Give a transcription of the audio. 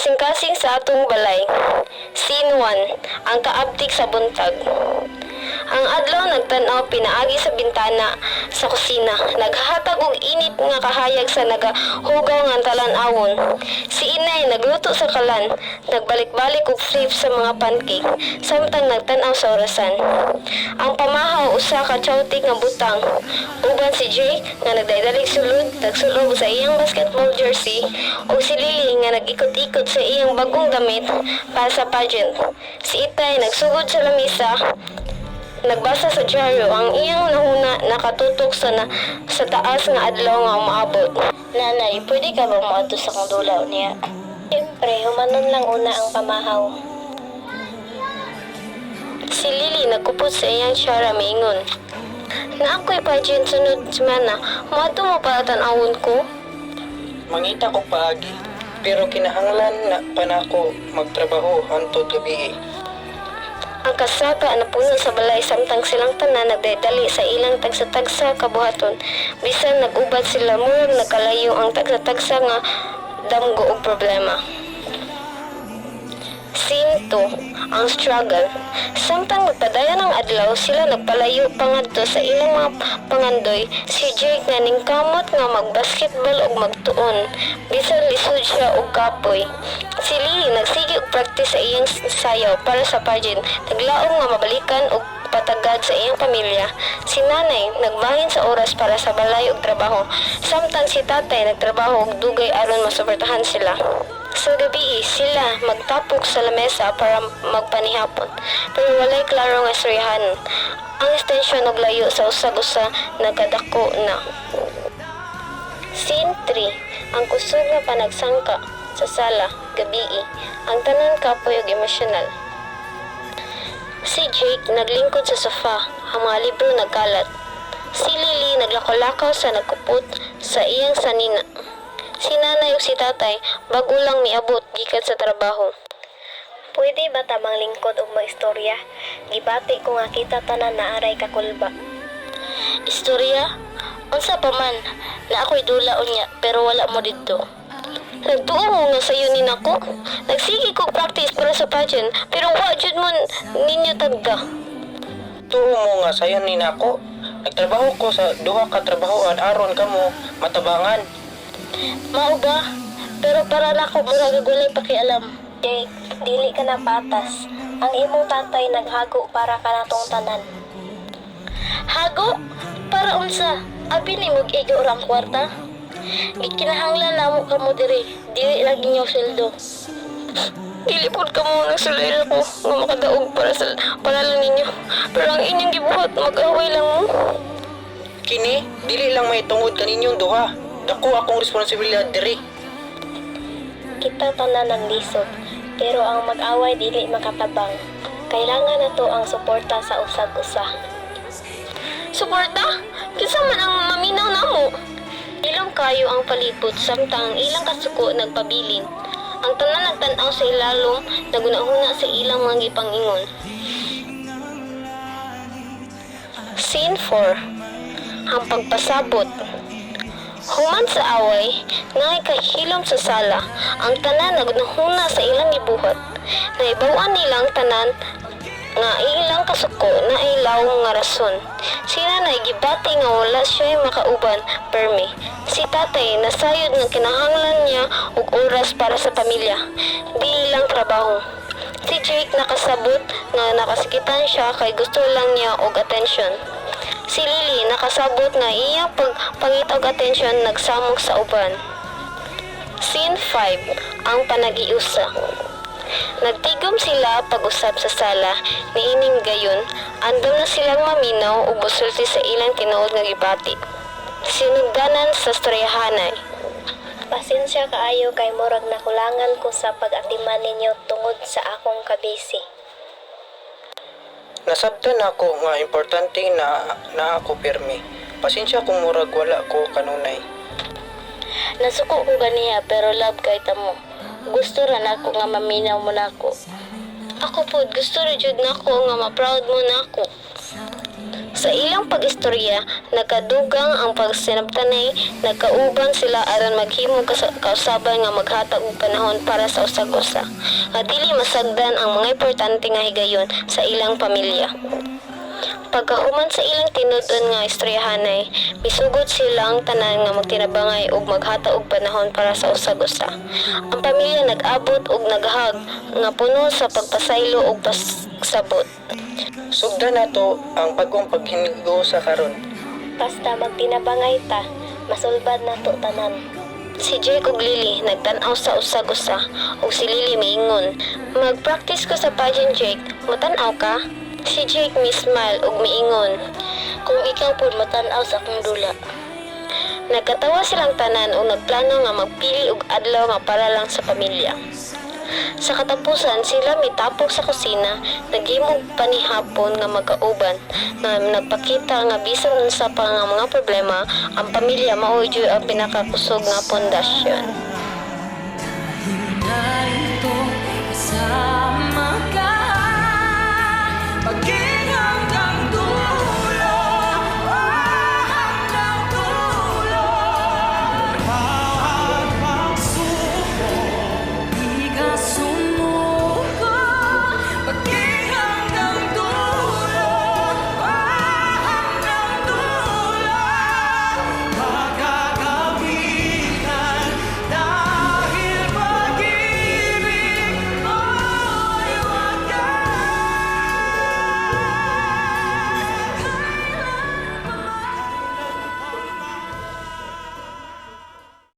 kasing-kasing sa atong balay. Scene 1. Ang kaabtik sa buntag. Ang adlaw nagtanaw pinaagi sa bintana sa kusina. Naghatag og init nga kahayag sa nagahugaw nga talan-awon. Si inay nagluto sa kalan, nagbalik-balik og flip sa mga pancake, samtang nagtanaw sa orasan. Ang pamahaw usa ka chawtik nga butang. Uban si Jake nga nagdaydalig sulod, nagsulog sa iyang basketball jersey o si Lily nga nag-ikot-ikot sa iyang bagong damit para sa pageant. Si Itay nagsugod sa lamisa Nagbasa sa dyaryo ang iyang nahuna nakatutok sa na, sa taas nga adlaw nga umaabot. Nanay, pwede ka ba moadto sa kong dulaw niya? Siyempre, humanon lang una ang pamahaw. Si Lily nagkupot sa iyang syara maingon. Na ako'y pageant sunod semana, mato mo para tanawon ko? Mangita ko paagi, pero kinahanglan na pa na ako magtrabaho hantod gabi. Ang kasaka na puno sa balay samtang silang tanan nagdadali sa ilang tagsa-tagsa kabuhaton. Bisan nag-ubad sila murag nakalayo ang tagsa-tagsa nga damgo og problema. 2, ang struggle. Samtang nagpadaya ng adlaw, sila nagpalayo pangadto sa ilang mga pangandoy. Si Jake nga ningkamot nga magbasketball og magtuon. Bisan lisod siya og kapoy. Si Lily nagsige og practice sa iyang sayaw para sa pageant. Naglaom nga mabalikan og patagad sa iyang pamilya. Si nanay nagbahin sa oras para sa balay ug trabaho. Samtang si tatay nagtrabaho og dugay aron masuportahan sila. Sa gabi sila magtapok sa lamesa para magpanihapon. Pero walay klaro nga istoryahan. Ang extension og layo sa usag-usa nagkadako na. Scene 3. Ang kusog nga panagsangka sa sala, gabi Ang tanan kapoy ug emosyonal. Si Jake naglingkod sa sofa, ang mga libro nagkalat. Si Lily naglakaw-lakaw sa nagkupot sa iyang sanina. Si nanay ug si tatay bago lang miabot gikan sa trabaho. Pwede ba tamang lingkod og maistorya? Gibati ko nga kita tanan na aray kakulba. Istorya? Unsa pa man, na ako'y dula unya pero wala mo didto. Nagtuo mo nga sayo ni nako. Nagsige ko practice para sa pageant pero wa jud mo ninyo tagda. Tuo mo nga sayan ni nako. Nagtrabaho ko sa duha ka trabahoan aron kamo matabangan. Mao ba? Pero para nako murag walay pakialam. Jake, dili ka na patas. Ang imong tatay naghago para ka natong tanan. Hago? Para unsa? Abi ni mog igo orang kwarta? Gikinahanglan namo ka mo diri, dili lang inyo sweldo. Gilipod ka mo ng sulira ko nga makadaog para sa para lang ninyo. Pero ang inyong gibuhat, mag-away lang mo. Kini, dili lang may tungod kaninyong duha. Dako akong responsibilidad diri. Kita tanan ng lisod, pero ang mag-away dili makatabang. Kailangan na to ang suporta sa usag-usa. Suporta? Kinsa man ang maminaw namo? Ilong kayo ang palibot samtang ang ilang kasuko nagpabilin. Ang tanan nagtanaw sa ilalom, nagunahuna sa ilang mga gipangingon. Scene 4 Ang pagpasabot Human sa away, ngay kahilom sa sala, ang tanan nagunahuna sa ilang gibuhat. Naibawan nilang tanan nga ilang kasuko na ilaw nga rason. Sila na gibati nga wala siya makauban, permi. Si tatay nasayod nga kinahanglan niya og oras para sa pamilya, di lang trabaho. Si Jake nakasabot nga nakasikitan siya kay gusto lang niya og atensyon. Si Lily nakasabot nga iyang pagpangit og atensyon nagsamok sa uban. Scene 5, ang panagiusa. Nagtigom sila pag-usap sa sala, niining gayon, andam na silang maminaw ug busulti sa ilang tinuod nga gibati. Sinugdanan sa storyahanay. Pasensya kaayo kay murag nakulangan ko sa pag-atiman ninyo tungod sa akong kabisi. Nasabtan ako nga importante na na ako pirmi. Pasensya kung murag wala ko kanunay. Nasuko ko ganiya pero love kay tamo. Gusto ra nako nga maminaw mo nako. Ako pod gusto ra jud nako nga ma-proud mo nako. Sa ilang pag-istorya, nakadugang ang pagsinabtanay, nagkauban sila aron maghimo kausaban nga maghatag og panahon para sa usag-usa. Nga dili masagdan ang mga importante nga higayon sa ilang pamilya. Pagkahuman sa ilang tinud-on nga istoryahanay, misugod silang tanan nga magtinabangay ug maghata og panahon para sa usag-usa. Ang pamilya nag-abot ug naghag nga puno sa pagpasaylo ug pasabot. Sugdan nato ang bagong paghingo sa karon. Basta magtinabangay ta, masulbad na to tanan. Si Jake ug Lily nagtan-aw sa usag-usa ug si Lily miingon, "Mag-practice ko sa pageant Jake, matan-aw ka?" Si Jake mismile ug miingon, Kung ikaw po matanaw sa akong dula. Nagkatawa silang tanan o nagplano nga magpili og adlaw nga para lang sa pamilya. Sa katapusan, sila mitapok sa kusina, naghimog panihapon nga magkauban, nga nagpakita nga bisan unsa pa nga mga problema, ang pamilya mao ang pinakakusog nga pundasyon.